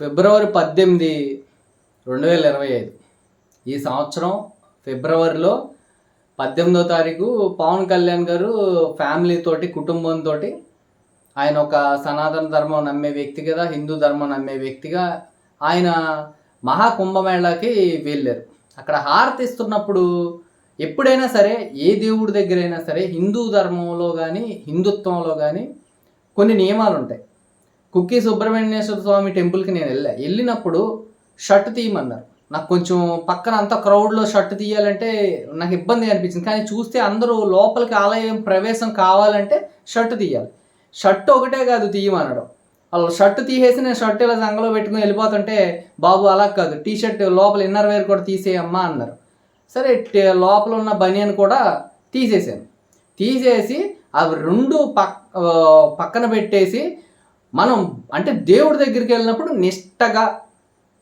ఫిబ్రవరి పద్దెనిమిది రెండు వేల ఇరవై ఐదు. ఈ సంవత్సరం ఫిబ్రవరిలో పద్దెనిమిదో తారీఖు పవన్ కళ్యాణ్ గారు ఫ్యామిలీతోటి కుటుంబంతో ఆయన ఒక సనాతన ధర్మం నమ్మే వ్యక్తి కదా హిందూ ధర్మం నమ్మే వ్యక్తిగా ఆయన మహాకుంభమేళాకి వెళ్ళారు. అక్కడ హారతి ఇస్తున్నప్పుడు ఎప్పుడైనా సరే ఏ దేవుడి దగ్గరైనా సరే హిందూ ధర్మంలో కానీ హిందుత్వంలో కానీ కొన్ని నియమాలు ఉంటాయి కుక్కి సుబ్రహ్మణ్యేశ్వర స్వామి టెంపుల్కి నేను వెళ్ళా. వెళ్ళినప్పుడు షర్ట్ తీయమన్నారు. నాకు కొంచెం పక్కన అంత క్రౌడ్లో షర్ట్ తీయాలంటే నాకు ఇబ్బంది అనిపించింది. కానీ చూస్తే అందరూ లోపలికి ఆలయం ప్రవేశం కావాలంటే షర్ట్ తీయాలి. షర్ట్ ఒకటే కాదు తీయమనడం. వాళ్ళు షర్ట్ తీసేసి నేను షర్ట్ ఇలా సంగలో పెట్టుకుని వెళ్ళిపోతుంటే బాబు అలా కాదు. టీ షర్ట్ లోపల ఇన్నర్ వేర్ కూడా తీసేయమ్మా అన్నారు. సరే లోపల ఉన్న బనియన్ కూడా తీసేసాను తీసేసి అవి రెండు పక్ పక్కన పెట్టేసి మనం అంటే దేవుడి దగ్గరికి వెళ్ళినప్పుడు నిష్టగా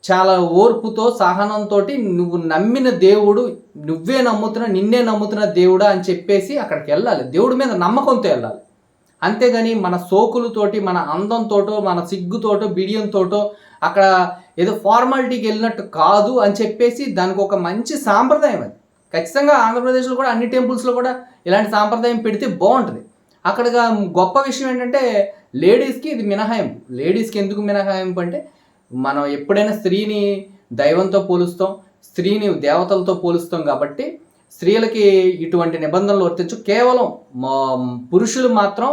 చాలా ఓర్పుతో సహనంతో నువ్వు నమ్మిన దేవుడు నువ్వే నమ్ముతున్న నిన్నే నమ్ముతున్న దేవుడా అని చెప్పేసి అక్కడికి వెళ్ళాలి. దేవుడి మీద నమ్మకంతో వెళ్ళాలి. అంతేగాని మన సోకులతోటి మన అందంతోటో మన సిగ్గుతోటో బిడియంతోటో అక్కడ ఏదో ఫార్మాలిటీకి వెళ్ళినట్టు కాదు అని చెప్పేసి దానికి ఒక మంచి సాంప్రదాయం అది. ఖచ్చితంగా ఆంధ్రప్రదేశ్లో కూడా అన్ని టెంపుల్స్లో కూడా ఇలాంటి సాంప్రదాయం పెడితే బాగుంటుంది. అక్కడ గొప్ప విషయం ఏంటంటే లేడీస్కి ఇది మినహాయింపు లేడీస్కి ఎందుకు మినహాయింపు అంటే మనం ఎప్పుడైనా స్త్రీని దైవంతో పోలుస్తాం స్త్రీని దేవతలతో పోలుస్తాం కాబట్టి స్త్రీలకి ఇటువంటి నిబంధనలు వర్తించు కేవలం మా- పురుషులు మాత్రం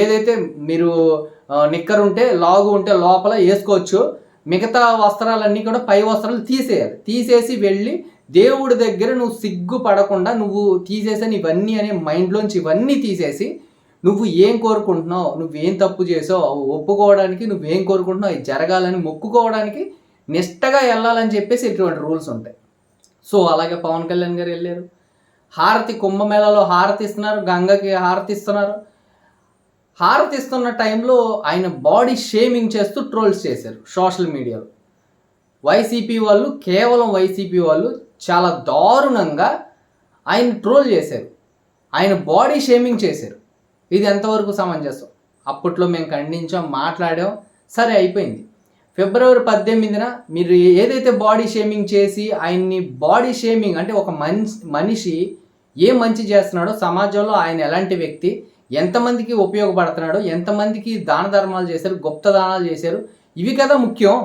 ఏదైతే మీరు నిక్కరు ఉంటే లాగు ఉంటే లోపల వేసుకోవచ్చు. మిగతా వస్త్రాలన్నీ కూడా పై వస్త్రాలు తీసేయాలి. తీసేసి వెళ్ళి దేవుడి దగ్గర నువ్వు సిగ్గు పడకుండా నువ్వు తీసేసాను ఇవన్నీ అనే మైండ్లోంచి ఇవన్నీ తీసేసి నువ్వు ఏం కోరుకుంటున్నావు? నువ్వేం తప్పు చేసావు? అవి ఒప్పుకోవడానికి నువ్వేం కోరుకుంటున్నావు? అవి జరగాలని మొక్కుకోవడానికి నిష్టగా వెళ్ళాలని చెప్పేసి ఇటువంటి రూల్స్ ఉంటాయి. సో అలాగే పవన్ కళ్యాణ్ గారు వెళ్ళారు. హారతి కుంభమేళాలో హారతి ఇస్తున్నారు గంగకి హారతి ఇస్తున్నారు హారతి ఇస్తున్న టైంలో ఆయన బాడీ షేమింగ్ చేస్తూ ట్రోల్స్ చేశారు సోషల్ మీడియాలో. వైసీపీ వాళ్ళు కేవలం వైసీపీ వాళ్ళు చాలా దారుణంగా ఆయన ట్రోల్ చేశారు. ఆయన బాడీ షేమింగ్ చేశారు. ఇది ఎంతవరకు సమంజసం? అప్పట్లో మేము ఖండించాం మాట్లాడాం సరే అయిపోయింది. ఫిబ్రవరి పద్దెనిమిదిన మీరు ఏదైతే బాడీ షేమింగ్ చేసి ఆయన్ని బాడీ షేమింగ్ అంటే ఒక మనిషి మనిషి ఏ మంచి చేస్తున్నాడో సమాజంలో ఆయన ఎలాంటి వ్యక్తి ఎంతమందికి ఉపయోగపడుతున్నాడో ఎంతమందికి దాన ధర్మాలు చేశారు గుప్త దానాలు చేశారు ఇవి కదా ముఖ్యం.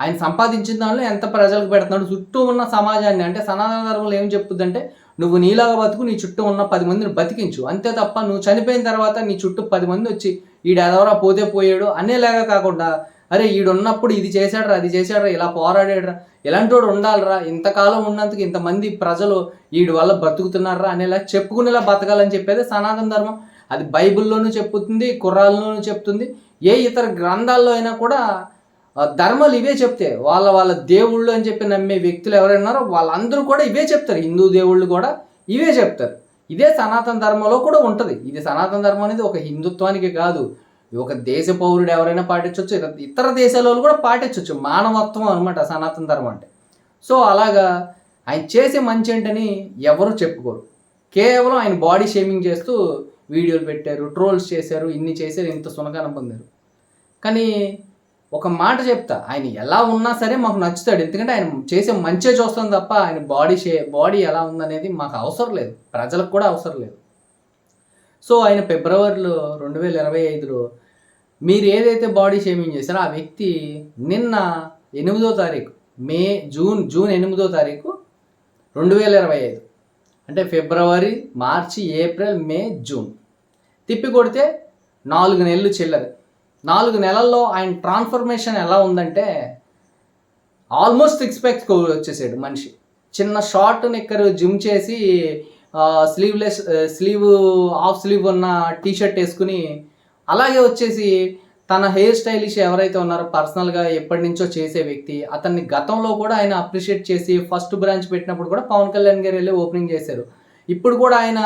ఆయన సంపాదించిన దానిలో ఎంత ప్రజలకు పెడుతున్నాడు చుట్టూ ఉన్న సమాజాన్ని అంటే సనాతన ధర్మంలో ఏం చెప్పుద్దంటే నువ్వు నీలాగా బతుకు నీ చుట్టూ ఉన్న పది మందిని బతికించు. అంతే తప్ప నువ్వు చనిపోయిన తర్వాత నీ చుట్టూ పది మంది వచ్చి ఈడు ఎదవరా పోతే పోయాడు? అనేలాగా కాకుండా అరే ఈడున్నప్పుడు ఇది చేశాడరా అది చేశాడరా ఇలా పోరాడాడరా ఇలాంటి వాడు ఉండాలిరా ఇంతకాలం ఉన్నందుకు ఇంతమంది ప్రజలు వీడి వల్ల బతుకుతున్నారా అనేలా చెప్పుకునేలా బతకాలని చెప్పేది సనాతన ధర్మం. అది బైబిల్లోనూ చెప్పుతుంది కుర్రాల్లోనూ చెప్తుంది. ఏ ఇతర గ్రంథాల్లో అయినా కూడా ధర్మాలు ఇవే చెప్తే వాళ్ళ వాళ్ళ దేవుళ్ళు అని చెప్పి నమ్మే వ్యక్తులు ఎవరైనా ఉన్నారో వాళ్ళందరూ కూడా ఇవే చెప్తారు. హిందూ దేవుళ్ళు కూడా ఇవే చెప్తారు. ఇదే సనాతన ధర్మంలో కూడా ఉంటుంది. ఇది సనాతన ధర్మం అనేది ఒక హిందుత్వానికి కాదు. ఒక దేశ పౌరుడు ఎవరైనా పాటించవచ్చు ఇతర- ఇతర దేశాల వాళ్ళు కూడా పాటించవచ్చు మానవత్వం అనమాట సనాతన ధర్మం అంటే. సో అలాగా ఆయన చేసే మంచి ఏంటని ఎవరు చెప్పుకోరు. కేవలం ఆయన బాడీ షేమింగ్ చేస్తూ వీడియోలు పెట్టారు ట్రోల్స్ చేశారు ఇన్ని చేశారు ఇంత సునకానం పొందారు. కానీ ఒక మాట చెప్తా ఆయన ఎలా ఉన్నా సరే మాకు నచ్చుతాడు. ఎందుకంటే ఆయన చేసే మంచే చూస్తాం తప్ప ఆయన బాడీ షే బాడీ ఎలా ఉందనేది మాకు అవసరం లేదు. ప్రజలకు కూడా అవసరం లేదు. సో ఆయన ఫిబ్రవరిలో రెండు వేల ఇరవై ఐదులో మీరు ఏదైతే బాడీ షేమింగ్ చేశారో ఆ వ్యక్తి నిన్న ఎనిమిదో తారీఖు మే జూన్ జూన్ ఎనిమిదో తారీఖు రెండు వేల ఇరవై ఐదు. అంటే ఫిబ్రవరి మార్చి ఏప్రిల్ మే జూన్. తిప్పి కొడితే నాలుగు నెలలు చిల్లరు. నాలుగు నెలల్లో ఆయన ట్రాన్స్ఫర్మేషన్ ఎలా ఉందంటే ఆల్మోస్ట్ సిక్స్ ప్యాక్స్ వచ్చేసాడు మనిషి. చిన్న షార్ట్ నిక్కర్ జిమ్ చేసి స్లీవ్లెస్ స్లీవ్ హాఫ్ స్లీవ్ ఉన్న టీషర్ట్ వేసుకుని అలాగే వచ్చేసి తన హెయిర్ స్టైలిష్ ఎవరైతే ఉన్నారో పర్సనల్గా ఎప్పటి నుంచో చేసే వ్యక్తి అతన్ని గతంలో కూడా ఆయన అప్రిషియేట్ చేసి ఫస్ట్ బ్రాంచ్ పెట్టినప్పుడు కూడా పవన్ కళ్యాణ్ గారు వెళ్ళి ఓపెనింగ్ చేశారు. ఇప్పుడు కూడా ఆయన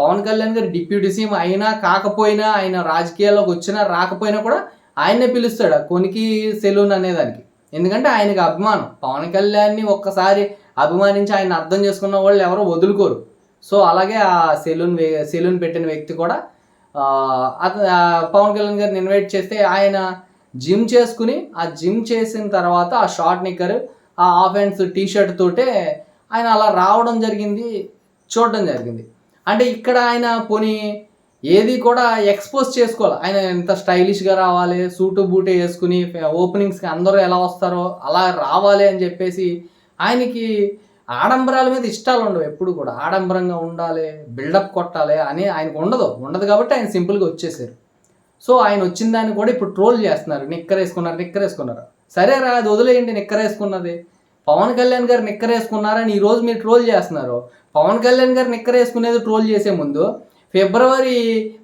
పవన్ కళ్యాణ్ గారు డిప్యూటీ సీఎం అయినా కాకపోయినా ఆయన రాజకీయాల్లోకి వచ్చినా రాకపోయినా కూడా ఆయన్నే పిలుస్తాడు. ఆ కొనికి సెలూన్ అనేదానికి ఎందుకంటే ఆయనకి అభిమానం. పవన్ కళ్యాణ్ని ఒక్కసారి అభిమానించి ఆయన అర్థం చేసుకున్న వాళ్ళు ఎవరో వదులుకోరు. సో అలాగే ఆ సెలూన్ సెలూన్ పెట్టిన వ్యక్తి కూడా పవన్ కళ్యాణ్ గారిని ఇన్వైట్ చేస్తే ఆయన జిమ్ చేసుకుని ఆ జిమ్ చేసిన తర్వాత ఆ షార్ట్ నిక్కర్ ఆ హాఫ్ టీ షర్ట్ తోటే ఆయన అలా రావడం జరిగింది చూడడం జరిగింది. అంటే ఇక్కడ ఆయన పోనీ ఏది కూడా ఎక్స్పోజ్ చేసుకోవాలి. ఆయన ఎంత స్టైలిష్గా రావాలి సూటు బూటే వేసుకుని ఓపెనింగ్స్కి అందరూ ఎలా వస్తారో అలా రావాలి అని చెప్పేసి ఆయనకి ఆడంబరాల మీద ఇష్టాలు ఉండవు ఎప్పుడు కూడా. ఆడంబరంగా ఉండాలి బిల్డప్ కొట్టాలి అని ఆయనకు ఉండదు. ఉండదు కాబట్టి ఆయన సింపుల్గా వచ్చేసారు. సో ఆయన వచ్చిన దాన్ని కూడా ఇప్పుడు ట్రోల్ చేస్తున్నారు. నిక్కరేసుకున్నారు నిక్కరేసుకున్నారు. సరే రా అది వదిలేయండి నిక్కరేసుకున్నది. పవన్ కళ్యాణ్ గారు నిక్కర్ ఈరోజు ఈ రోజు మీరు ట్రోల్ చేస్తున్నారు. పవన్ కళ్యాణ్ గారు నిక్కర్ వేసుకునేది ట్రోల్ చేసే ముందు ఫిబ్రవరి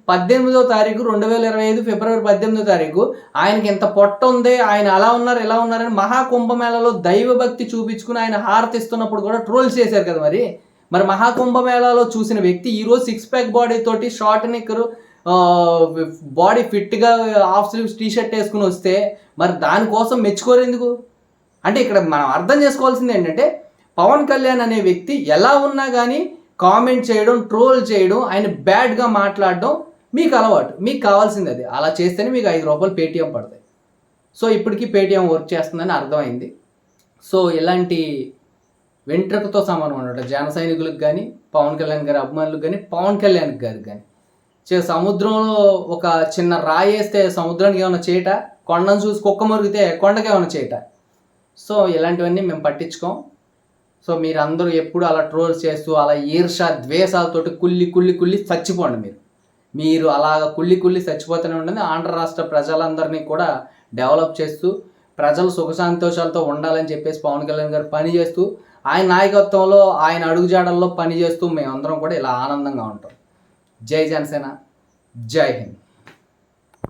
పద్దెనిమిదో తారీఖు రెండు వేల ఇరవై ఐదు ఫిబ్రవరి పద్దెనిమిదో తారీఖు ఆయనకి ఇంత పొట్ట ఉంది ఆయన అలా ఉన్నారు ఎలా ఉన్నారని మహాకుంభమేళలో దైవభక్తి చూపించుకుని ఆయన హారతిస్తున్నప్పుడు కూడా ట్రోల్ చేశారు కదా మరి. మరి మహాకుంభమేళాలో చూసిన వ్యక్తి ఈరోజు సిక్స్ ప్యాక్ బాడీ తోటి షార్ట్ నిక్కరు బాడీ ఫిట్గా హాఫ్ స్లీవ్స్ టీ షర్ట్ వేసుకుని వస్తే మరి దానికోసం మెచ్చుకోరు ఎందుకు? అంటే ఇక్కడ మనం అర్థం చేసుకోవాల్సింది ఏంటంటే పవన్ కళ్యాణ్ అనే వ్యక్తి ఎలా ఉన్నా కానీ కామెంట్ చేయడం ట్రోల్ చేయడం ఆయన బ్యాడ్గా మాట్లాడడం మీకు అలవాటు. మీకు కావాల్సింది అది. అలా చేస్తేనే మీకు ఐదు రూపాయలు పేటీఎం పడతాయి. సో ఇప్పటికీ పేటీఎం వర్క్ చేస్తుందని అర్థమైంది. సో ఇలాంటి వెంట్రుకతో సమానం అనమాట. జన సైనికులకు కానీ పవన్ కళ్యాణ్ గారి అభిమానులకు కానీ పవన్ కళ్యాణ్ గారికి కానీ చే సముద్రంలో ఒక చిన్న రాయి వేస్తే సముద్రానికి ఏమైనా చేయట కొండను చూసి కుక్క మురిగితే కొండకి ఏమైనా చేయట సో ఇలాంటివన్నీ మేము పట్టించుకోం. సో మీరందరూ ఎప్పుడు అలా ట్రోల్స్ చేస్తూ అలా ఈర్ష ద్వేషాలతోటి కుళ్ళి కుళ్ళి కుళ్ళి చచ్చిపోండి మీరు. మీరు అలాగ కుళ్ళి కుళ్ళి చచ్చిపోతూనే ఉండండి. ఆంధ్ర రాష్ట్ర ప్రజలందరినీ కూడా డెవలప్ చేస్తూ ప్రజలు సుఖ సంతోషాలతో ఉండాలని చెప్పేసి పవన్ కళ్యాణ్ గారు పని చేస్తూ ఆయన నాయకత్వంలో ఆయన అడుగుజాడల్లో పని చేస్తూ మేమందరం కూడా ఇలా ఆనందంగా ఉంటాం. జై జనసేన. జై హింద్.